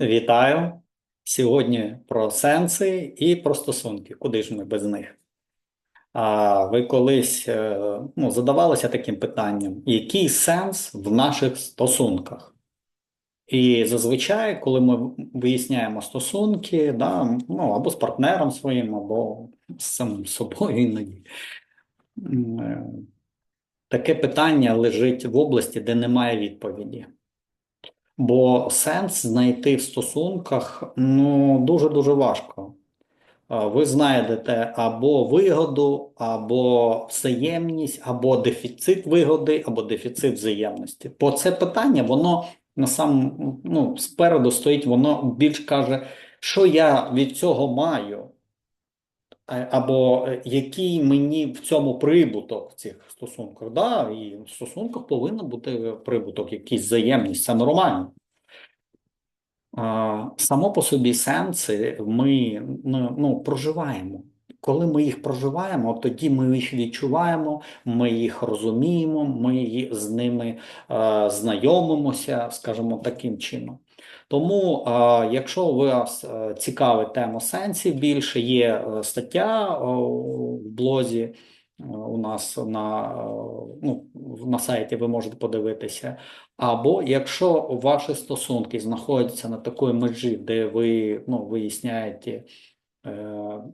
Вітаю! Сьогодні про сенси і про стосунки. Куди ж ми без них? А ви колись е, ну, задавалися таким питанням, який сенс в наших стосунках? І зазвичай, коли ми виясняємо стосунки, да, ну, або з партнером своїм, або з самим собою іноді, е, таке питання лежить в області, де немає відповіді. Бо сенс знайти в стосунках ну дуже-дуже важко. Ви знайдете або вигоду, або взаємність, або дефіцит вигоди, або дефіцит взаємності. Бо це питання, воно на сам ну, спереду стоїть, воно більш каже, що я від цього маю, або е, який мені в цьому прибуток в цих стосунках. Да, і в стосунках повинен бути прибуток, якийсь взаємність, це нормально. Само по собі сенси ми ну, ну, проживаємо. Коли ми їх проживаємо, тоді ми їх відчуваємо, ми їх розуміємо, ми з ними е, знайомимося, скажімо, таким чином. Тому, е, якщо вас е, цікавить тема сенсів більше, є е, стаття в блозі у нас на, ну, на сайті, ви можете подивитися. Або якщо ваші стосунки знаходяться на такій межі, де ви ну, виясняєте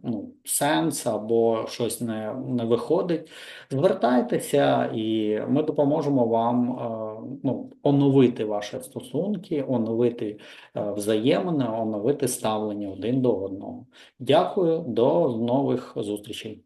ну, сенс або щось не, не виходить, звертайтеся, і ми допоможемо вам е, ну, оновити ваші стосунки, оновити е, взаємини, оновити ставлення один до одного. Дякую, до нових зустрічей.